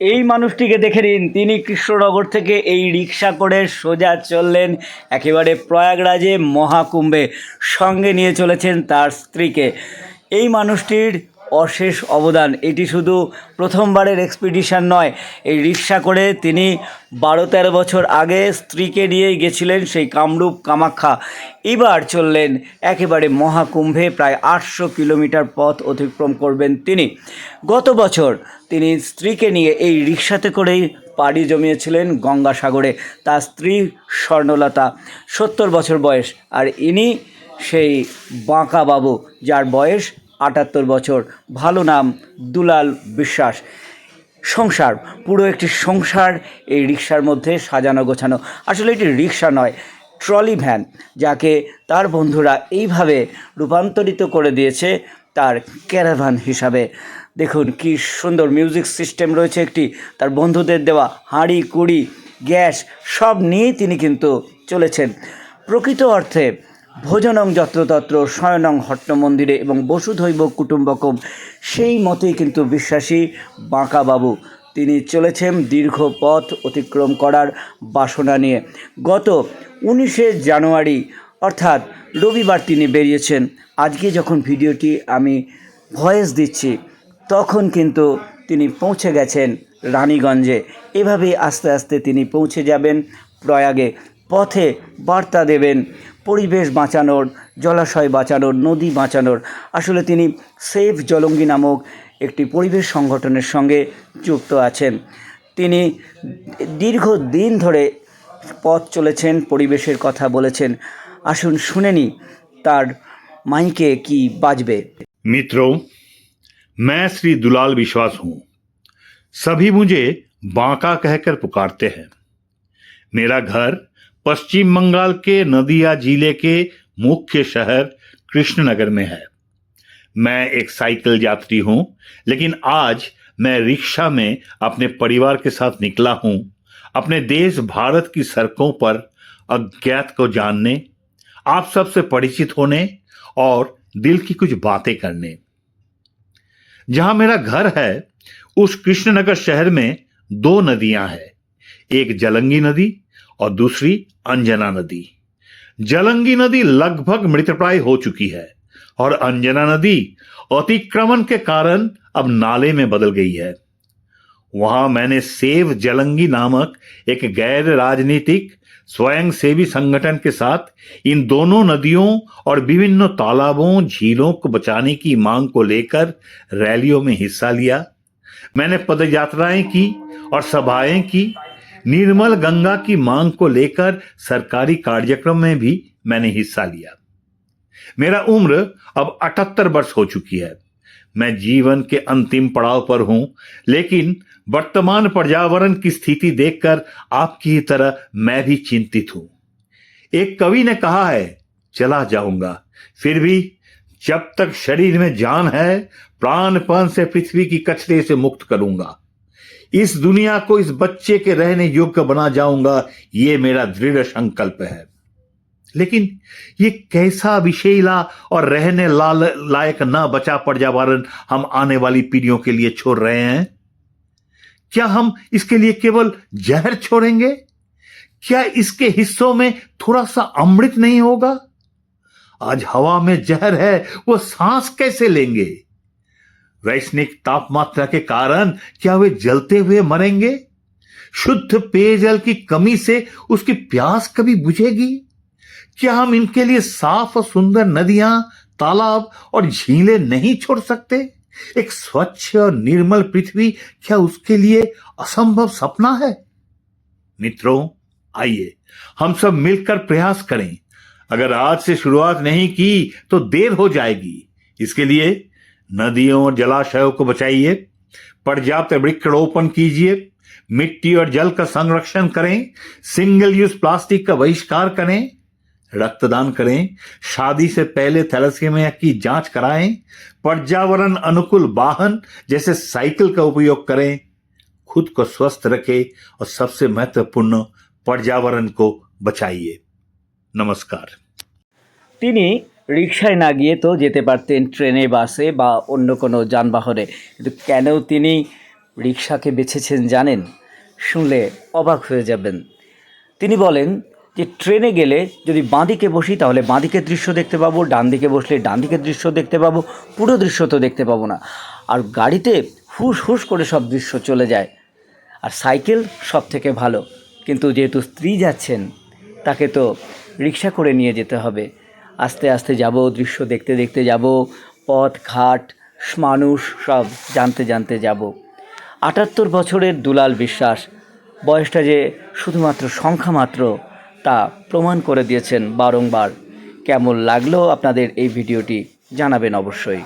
এই মানুষটিকে দেখে নিন। তিনি কৃষ্ণনগর থেকে এই রিক্সা করে সোজা চললেন একেবারে প্রয়াগরাজে মহাকুম্ভে। সঙ্গে নিয়ে চলেছেন তার স্ত্রীকে। এই মানুষটির অশেষ অবদান। এটি শুধু প্রথমবারের এক্সপিডিশন নয়, এই রিক্সা করে তিনি বারো তেরো বছর আগে স্ত্রীকে নিয়েই গেছিলেন সেই কামরূপ কামাখ্যা। এবার চললেন একেবারে মহাকুম্ভে, প্রায় আটশো কিলোমিটার পথ অতিক্রম করবেন তিনি। গত বছর তিনি স্ত্রীকে নিয়ে এই রিক্সাতে করেই পাড়ি জমিয়েছিলেন গঙ্গাসাগরে। তার স্ত্রী স্বর্ণলতা, সত্তর বছর বয়স, আর ইনি সেই বাঁকা বাবু যার বয়স আটাত্তর বছর। ভালো নাম দুলাল বিশ্বাস। সংসার, পুরো একটি সংসার এই রিক্সার মধ্যে সাজানো গোছানো। আসলে এটি রিক্সা নয়, ট্রলি ভ্যান, যাকে তার বন্ধুরা এইভাবে রূপান্তরিত করে দিয়েছে তার ক্যারাভান হিসাবে। দেখুন কি সুন্দর মিউজিক সিস্টেম রয়েছে একটি, তার বন্ধুদের দেওয়া হাঁড়ি, কুড়ি, গ্যাস সব নিয়েই তিনি কিন্তু চলেছেন। প্রকৃত অর্থে ভোজনং যত্রতত্র, শয়নং হট্ট মন্দিরে এবং বসুধৈব কুটুম্বকম। সেই মতেই কিন্তু বিশ্বাসী বাঁকাবাবু। তিনি চলেছেন দীর্ঘ পথ অতিক্রম করার বাসনা নিয়ে। গত উনিশে জানুয়ারি, অর্থাৎ রবিবার তিনি বেরিয়েছেন। আজকে যখন ভিডিওটি আমি ভয়েস দিচ্ছি, তখন কিন্তু তিনি পৌঁছে গেছেন রানীগঞ্জে। এভাবেই আস্তে আস্তে তিনি পৌঁছে যাবেন প্রয়াগে। পথে বার্তা দেবেন পরিবেশ বাঁচানোর জলাশয় বাঁচানোর নদী বাঁচানোর আসলে তিনি সেফ জলঙ্গি নামক একটি পরিবেশ সংগঠনের সঙ্গে যুক্ত আছেন তিনি দীর্ঘদিন ধরে পথ চলেছেন পরিবেশের কথা বলেছেন আসুন শুনেনি তার মাইকে কি বাজবে मित्रों मैं श्री दुलाल विश्वास हूं सभी मुझे बांका कहकर पुकारते हैं मेरा घर पश्चिम बंगाल के नदिया ज़िले के मुख्य शहर कृष्णनगर में है। मैं एक साइकिल यात्री हूँ, लेकिन आज मैं रिक्शा में अपने परिवार के साथ निकला हूँ। अपने देश भारत की सड़कों पर अज्ञात को जानने, आप सबसे परिचित होने और दिल की कुछ बातें करने। जहाँ मेरा घर है, उस कृष्णनगर शहर में दो नदियाँ हैं। एक जलंगी नदी और दूसरी अंजना नदी। जलंगी नदी लगभग मृतप्राय हो चुकी है और अंजना नदी अतिक्रमण के कारण अब नाले में बदल गई है। वहाँ मैंने सेव जलंगी नामक एक गैर राजनीतिक स्वयं सेवी संगठन के साथ इन दोनों नदियों और विभिन्न तालाबों, झीलों को बचाने की मांग को लेकर रैलियों में हिस्सा लिया। मैंने पदयात्राएँ की और सभाएँ की निर्मल गंगा की मांग को लेकर सरकारी कार्यक्रम में भी मैंने हिस्सा लिया। मेरा उम्र अब अठहत्तर वर्ष हो चुकी है। मैं जीवन के अंतिम पड़ाव पर हूँ, लेकिन वर्तमान पर्यावरण की स्थिति देखकर आपकी ही तरह मैं भी चिंतित हूँ। एक कवि ने कहा है, चला जाऊँगा, फिर भी जब तक शरीर में जान है प्राणपन से पृथ्वी की कचरे से मुक्त करूँगा। इस दुनिया को इस बच्चे के रहने योग्य बना जाऊँगा, ये मेरा दृढ़ संकल्प है। लेकिन ये कैसा विषैला और रहने लायक न बचा पर्यावरण हम आने वाली पीढ़ियों के लिए छोड़ रहे हैं। क्या हम इसके लिए केवल जहर छोड़ेंगे? क्या इसके हिस्सों में थोड़ा सा अमृत नहीं होगा? आज हवा में जहर है, वो सांस कैसे लेंगे? वैश्विक तापमात्रा के कारण क्या वे जलते हुए मरेंगे? शुद्ध पेयजल की कमी से उसकी प्यास कभी बुझेगी? क्या हम इनके लिए साफ़ और सुंदर नदियाँ, तालाब और झीलें नहीं छोड़ सकते? एक स्वच्छ और निर्मल पृथ्वी क्या उसके लिए असंभव सपना है? मित्रों, आइए, हम सब मिलकर प्रयास करें। अगर आज से शुरुआत नहीं की तो देर हो जाएगी। इसके लिए नदियों और जलाशयों को बचाइए। पर्याप्त वृक्षारोपण कीजिए। मिट्टी और जल का संरक्षण करें। सिंगल यूज़ प्लास्टिक का बहिष्कार करें। रक्तदान करें। शादी से पहले थैलेसीमिया की जाँच कराएँ। पर्यावरण अनुकूल वाहन जैसे साइकिल का उपयोग करें। खुद को स्वस्थ रखें और सबसे महत्वपूर्ण, पर्यावरण को बचाइए। नमस्कार। তিনি রিক্সায় না গিয়ে তো যেতে পারতেন ট্রেনে, বাসে বা অন্য কোনো যানবাহনে। কিন্তু কেন তিনি রিক্সাকে বেছেছেন জানেন? শুনলে অবাক হয়ে যাবেন। তিনি বলেন যে, ট্রেনে গেলে যদি বাঁদিকে বসি তাহলে বাঁদিকের দৃশ্য দেখতে পাবো ডান দিকে বসলে ডান দিকের দৃশ্য দেখতে পাবো, পুরো দৃশ্য তো দেখতে পাবো না। আর গাড়িতে হুস হুস করে সব দৃশ্য চলে যায়। আর সাইকেল সব থেকে ভালো। কিন্তু যেহেতু স্ত্রী যাচ্ছেন, তাকে তো রিক্সা করে নিয়ে যেতে হবে। আস্তে আস্তে যাব, দৃশ্য দেখতে দেখতে যাব, পথ, ঘাট, মানুষ সব জানতে জানতে যাব। আটাত্তর বছরের দুলাল বিশ্বাস, বয়সটা যে শুধুমাত্র সংখ্যা মাত্র তা প্রমাণ করে দিয়েছেন বারংবার। কেমন লাগল আপনাদের এই ভিডিওটি জানাবেন অবশ্যই।